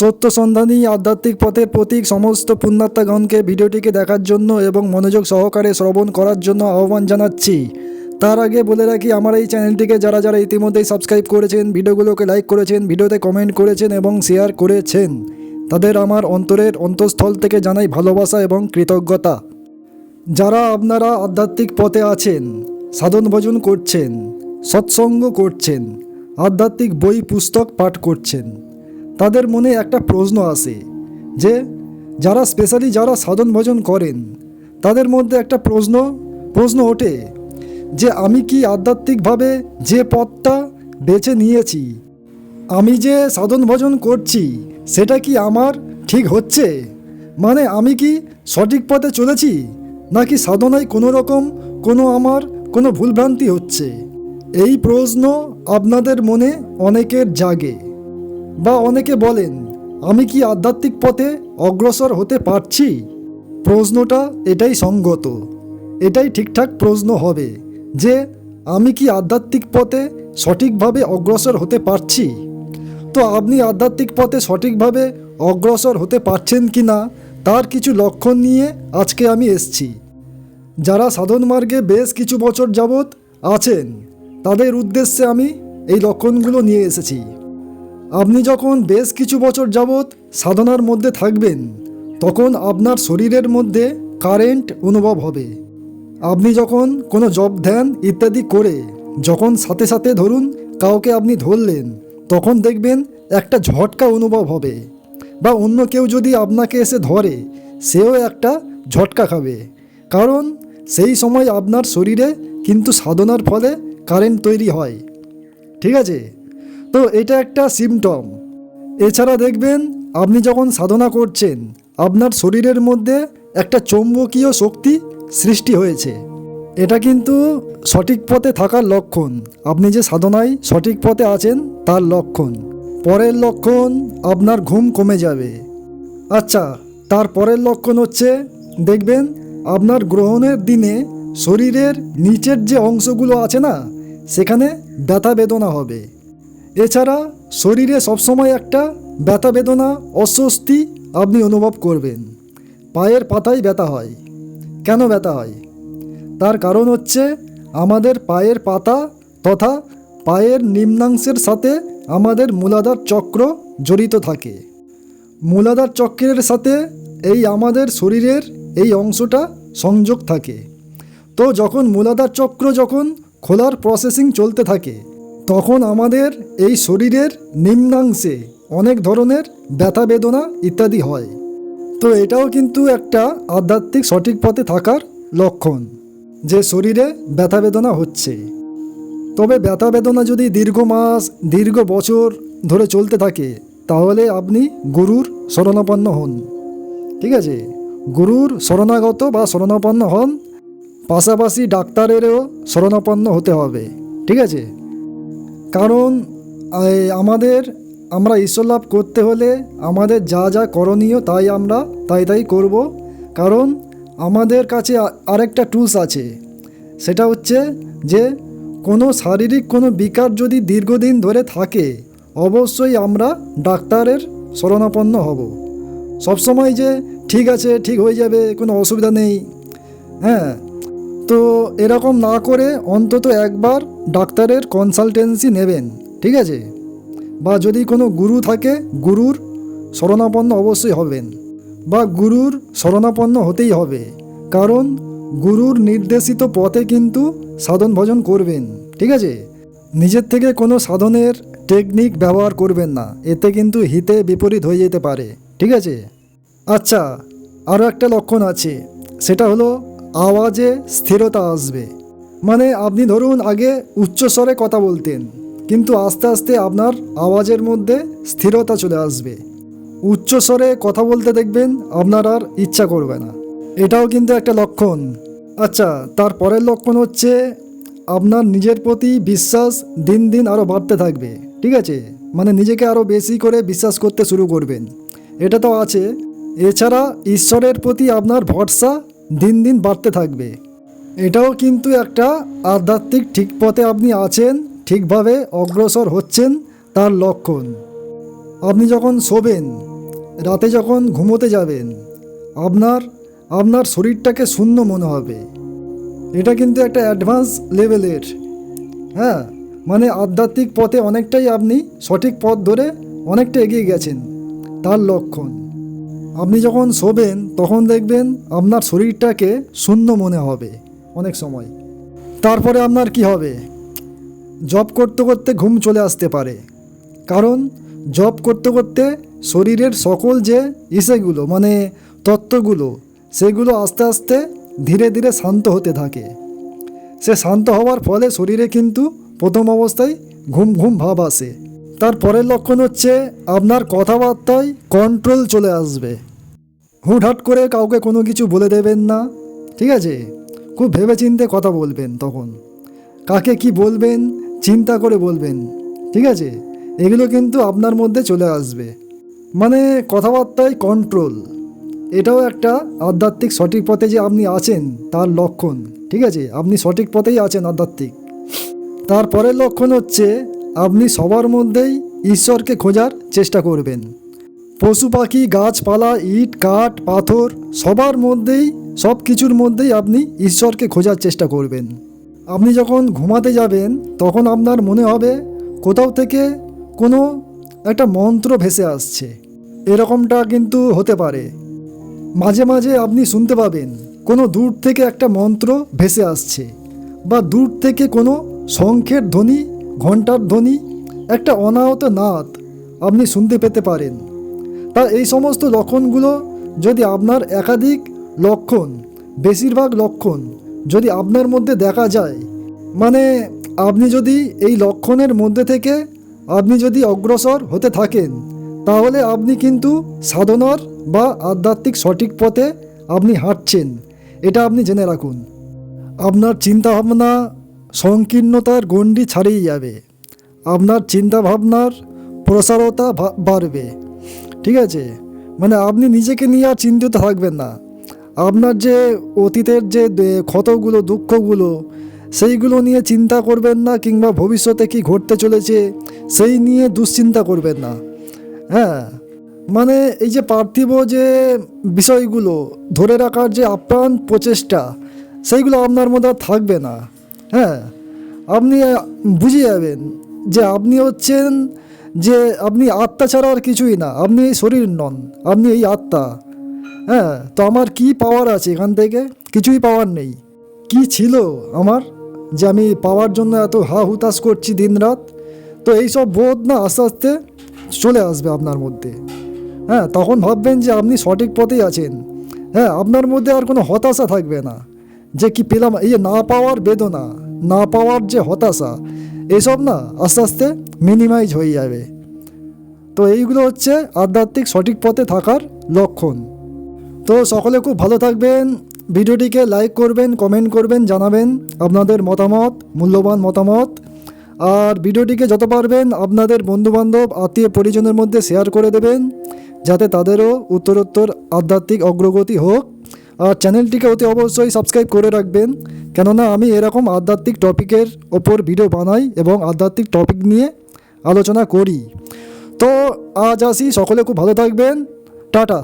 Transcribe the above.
সত্য সন্ধানী আধ্যাত্মিক পথের প্রতীক সমস্ত পুণ্যাত্মাগণকে ভিডিওটিকে দেখার জন্য এবং মনোযোগ সহকারে শ্রবণ করার জন্য আহ্বান জানাচ্ছি। তার আগে বলে রাখি, আমার এই চ্যানেলটিকে যারা যারা ইতিমধ্যেই সাবস্ক্রাইব করেছেন, ভিডিওগুলোকে লাইক করেছেন, ভিডিওতে কমেন্ট করেছেন এবং শেয়ার করেছেন, তাদের আমার অন্তরের অন্তঃস্থল থেকে জানাই ভালোবাসা এবং কৃতজ্ঞতা। যারা আপনারা আধ্যাত্মিক পথে আছেন, সাধন ভজন করছেন, সৎসঙ্গ করছেন, আধ্যাত্মিক বই পুস্তক পাঠ করছেন তাদের মনে একটা প্রশ্ন আসে যে, যারা স্পেশালি যারা সাধন ভজন করেন, তাদের মধ্যে একটা প্রশ্ন প্রশ্ন ওঠে যে, আমি কি আধ্যাত্মিকভাবে যে পথটা বেছে নিয়েছি, আমি যে সাধন ভজন করছি, সেটা কি আমার ঠিক হচ্ছে? মানে আমি কি সঠিক পথে চলেছি, নাকি সাধনায় কোনো রকম কোনো আমার কোনো ভুলভ্রান্তি হচ্ছে? এই প্রশ্ন আপনাদের মনে অনেকের জাগে। বা অনেকে বলেন, আমি কি আধ্যাত্মিক পথে অগ্রসর হতে পারছি? প্রশ্নটা এটাই সঙ্গত। এটাই ঠিকঠাক প্রশ্ন হবে যে, আমি কি আধ্যাত্মিক পথে সঠিকভাবে অগ্রসর হতে পারছি? তো আপনি আধ্যাত্মিক পথে সঠিকভাবে অগ্রসর হতে পারছেন কি না তার কিছু লক্ষণ নিয়ে আজকে আমি এসছি। যারা সাধন মার্গে বেশ কিছু বছর যাবৎ আছেন, তাদের উদ্দেশ্যে আমি এই লক্ষণগুলো নিয়ে এসেছি। আপনি যখন বেশ কিছু বছর যাবৎ সাধনার মধ্যে থাকবেন, তখন আপনার শরীরের মধ্যে কারেন্ট অনুভব হবে। আপনি যখন কোনো জব ধ্যান ইত্যাদি করে যখন সাথে সাথে ধরুন কাউকে আপনি ধরলেন, তখন দেখবেন একটা ঝটকা অনুভব হবে বা অন্য কেউ যদি আপনাকে এসে ধরে, সেও একটা ঝটকা খাবে। কারণ সেই সময় আপনার শরীরে কিন্তু সাধনার ফলে কারেন্ট তৈরি হয়। ঠিক আছে? তো এটা একটা সিমটম এছাড়া দেখবেন, আপনি যখন সাধনা করছেন, আপনার শরীরের মধ্যে একটা চৌম্বকীয় শক্তি সৃষ্টি হয়েছে। এটা কিন্তু সঠিক পথে থাকার লক্ষণ। আপনি যে সাধনায় সঠিক পথে আছেন, তার লক্ষণ। পরের লক্ষণ, আপনার ঘুম কমে যাবে। আচ্ছা তার পরের লক্ষণ হচ্ছে, দেখবেন, আপনার গ্রহণের দিনে শরীরের নিচের যে অংশগুলো আছে না, সেখানে ব্যথা বেদনা হবে। এছাড়া শরীরে সবসময় একটা ব্যথা বেদনা, অস্বস্তি আপনি অনুভব করবেন। পায়ের পাতায় ব্যথা হয়। কেন ব্যথা হয়? তার কারণ হচ্ছে আমাদের পায়ের পাতা তথা পায়ের নিম্নাংশের সাথে আমাদের মূলাধার চক্র জড়িত থাকে। মূলাধার চক্রের সাথে এই আমাদের শরীরের এই অংশটা সংযোগ থাকে। তো যখন মূলাধার চক্র যখন খোলার প্রসেসিং চলতে থাকে তখন আমাদের এই শরীরের নিম্নাংশে অনেক ধরনের ব্যথা বেদনা ইত্যাদি হয়। তো এটাও কিন্তু একটা আধ্যাত্মিক সঠিক পথে থাকার লক্ষণ, যে শরীরে ব্যথা বেদনা হচ্ছে। তবে ব্যথা বেদনা যদি দীর্ঘ মাস, দীর্ঘ বছর ধরে চলতে থাকে, তাহলে আপনি গুরুর শরণাপন্ন হন। ঠিক আছে? গুরুর শরণাগত বা শরণাপন্ন হন, পাশাপাশি ডাক্তারেরও শরণাপন্ন হতে হবে। ঠিক আছে? কারণ আমাদের, আমরা ঈশ্বর লাভ করতে হলে আমাদের যা যা করণীয় তাই আমরা তাই তাই করব। কারণ, আমাদের কাছে আরেকটা টুলস আছে। সেটা হচ্ছে যে, কোনো শারীরিক কোনো বিকার যদি দীর্ঘদিন ধরে থাকে, অবশ্যই আমরা ডাক্তারের শরণাপন্ন হব। সবসময় যে, ঠিক আছে, ঠিক হয়ে যাবে, কোনো অসুবিধা নেই। হ্যাঁ তো এরকম না করে অন্তত একবার ডাক্তারের কনসালটেন্সি নেবেন, ঠিক আছে? বা যদি কোনো গুরু থাকে, গুরুর শরণাপন্ন অবশ্যই হবেন। বা গুরুর শরণাপন্ন হতেই হবে। কারণ গুরুর নির্দেশিত পথে কিন্তু সাধন ভজন করবেন, ঠিক আছে? নিজের থেকে কোনো সাধনের টেকনিক ব্যবহার করবেন না। এতে কিন্তু হিতে বিপরীত হয়ে যেতে পারে, ঠিক আছে? আচ্ছা আরও একটা লক্ষণ আছে। সেটা হলো আওয়াজে স্থিরতা আসবে। মানে আপনি ধরুন আগে উচ্চস্বরে কথা বলতেন, কিন্তু আস্তে আস্তে আপনার আওয়াজের মধ্যে স্থিরতা চলে আসবে। উচ্চস্বরে কথা বলতে দেখবেন আপনার আর ইচ্ছা করবে না। এটাও কিন্তু একটা লক্ষণ। আচ্ছা তার পরের লক্ষণ হচ্ছে আপনার নিজের প্রতি বিশ্বাস দিন দিন আরও বাড়তে থাকবে, ঠিক আছে? মানে নিজেকে আরও বেশি করে বিশ্বাস করতে শুরু করবেন। এটা তো আছে। এছাড়া ঈশ্বরের প্রতি আপনার ভরসা দিন দিন বাড়তে থাকবে। এটাও কিন্তু একটা আধ্যাত্মিক ঠিক পথে আপনি আছেন, ঠিকভাবে অগ্রসর হচ্ছেন তার লক্ষণ। আপনি যখন শোবেন, রাতে যখন ঘুমোতে যাবেন, আপনার আপনার শরীরটাকে শূন্য মনে হবে। এটা কিন্তু একটা অ্যাডভান্স লেভেলের হ্যাঁ? মানে আধ্যাত্মিক পথে অনেকটাই আপনি সঠিক পথ ধরে অনেকটা এগিয়ে গেছেন তার লক্ষণ। আপনি যখন শোবেন, তখন দেখবেন আপনার শরীরটাকে শূন্য মনে হবে অনেক সময়। তারপরে আপনার কি হবে? জব করতে করতে ঘুম চলে আসতে পারে। কারণ জব করতে করতে শরীরের সকল যে ইসেগুলো মানে তত্ত্বগুলো, সেগুলো আস্তে আস্তে ধীরে ধীরে শান্ত হতে থাকে। সে শান্ত হওয়ার ফলে শরীরে কিন্তু প্রথম অবস্থায় ঘুম ঘুম ভাব আসে। তার পরের লক্ষণ হচ্ছে আপনার কথাবার্তায় কন্ট্রোল চলে আসবে। হুটহাট করে কাউকে কোনো কিছু বলে দেবেন না, ঠিক আছে? খুব ভেবেচিন্তে কথা বলবেন তখন। কাকে কি বলবেন, চিন্তা করে বলবেন, ঠিক আছে? এগুলো কিন্তু আপনার মধ্যে চলে আসবে। মানে কথাবার্তায় কন্ট্রোল এটাও একটা আধ্যাত্মিক সঠিক পথে যে আপনি আছেন, তার লক্ষণ, ঠিক আছে? আপনি সঠিক পথেই আছেন আধ্যাত্মিক। তারপরের লক্ষণ হচ্ছে আপনি সবার মধ্যেই ঈশ্বরকে খোঁজার চেষ্টা করবেন। পশু পাখি, গাছপালা, ইট, কাঠ, পাথর, সবার মধ্যেই, সব কিছুর মধ্যেই আপনি ঈশ্বরকে খোঁজার চেষ্টা করবেন। আপনি যখন ঘুমাতে যাবেন, তখন আপনার মনে হবে কোথাও থেকে কোনো একটা মন্ত্র ভেসে আসছে। এরকমটা কিন্তু হতে পারে। মাঝে মাঝে আপনি শুনতে পাবেন, কোনো দূর থেকে একটা মন্ত্র ভেসে আসছে বা দূর থেকে কোনো শঙ্খের ধ্বনি ঘণ্টার ধ্বনি, একটা অনাহত নাদ আপনি শুনতে পেতে পারেন। তা এই সমস্ত লক্ষণগুলো যদি আপনার একাধিক লক্ষণ, বেশিরভাগ লক্ষণ যদি আপনার মধ্যে দেখা যায় মানে আপনি যদি এই লক্ষণের মধ্যে থেকে আপনি যদি অগ্রসর হতে থাকেন, তাহলে আপনি কিন্তু সাধনার বা আধ্যাত্মিক সঠিক পথে আপনি হাঁটছেন। এটা আপনি জেনে রাখুন। আপনার চিন্তাভাবনা সংকীর্ণতার গণ্ডি ছাড়িয়ে যাবে। আপনার চিন্তাভাবনার প্রসারতা বাড়বে। ঠিক আছে? মানে আপনি নিজেকে নিয়ে আর চিন্তিত থাকবেন না। আপনার যে অতীতের যে ক্ষতগুলো, দুঃখগুলো, সেইগুলো নিয়ে চিন্তা করবেন না কিংবা ভবিষ্যতে কি ঘটতে চলেছে, সেই নিয়ে দুশ্চিন্তা করবেন না। হ্যাঁ? মানে এই যে পার্থিব যে বিষয়গুলো ধরে রাখার যে আপ্রাণ প্রচেষ্টা, সেইগুলো আপনার মধ্যে থাকবে না। হ্যাঁ আপনি বুঝে যাবেন যে আপনি হচ্ছেন যে আপনি আত্মা ছাড়া আর কিছুই না, আপনি এই শরীর নন, আপনি এই আত্মা। হ্যাঁ তো আমার কি পাওয়ার আছে এখান থেকে? কিছুই পাওয়ার নেই। কি ছিল আমার? যে আমি পাওয়ার জন্য এত হা হুতাশ করছি দিনরাত? তো এইসব বোধ না আস্তে আস্তে চলে আসবে আপনার মধ্যে। হ্যাঁ তখন ভাববেন যে আপনি সঠিক পথেই আছেন। হ্যাঁ আপনার মধ্যে আর কোনো হতাশা থাকবে না। যে কি পেলাম, এই না পাওয়ার বেদনা। না পাওয়ার যে হতাশা, এসব না আস্তে আস্তে মিনিমাইজ হয়ে যাবে। তো এইগুলো হচ্ছে আধ্যাত্মিক সঠিক পথে থাকার লক্ষণ। তো সকলে খুব ভালো থাকবেন। ভিডিওটিকে লাইক করবেন কমেন্ট করবেন, জানাবেন আপনাদের মতামত, মূল্যবান মতামত। আর ভিডিওটিকে যত পারবেন আপনাদের বন্ধুবান্ধব, আত্মীয় পরিজনের মধ্যে শেয়ার করে দেবেন, যাতে তাদেরও উত্তরোত্তর আধ্যাত্মিক অগ্রগতি হোক। আর চ্যানেলটিকে অতি অবশ্যই সাবস্ক্রাইব করে রাখবেন। কেননা আমি এরকম আধ্যাত্মিক টপিকের ওপর ভিডিও বানাই এবং আধ্যাত্মিক টপিক নিয়ে আলোচনা করি। তো আজ আসি, সকলে খুব ভালো থাকবেন। টাটা।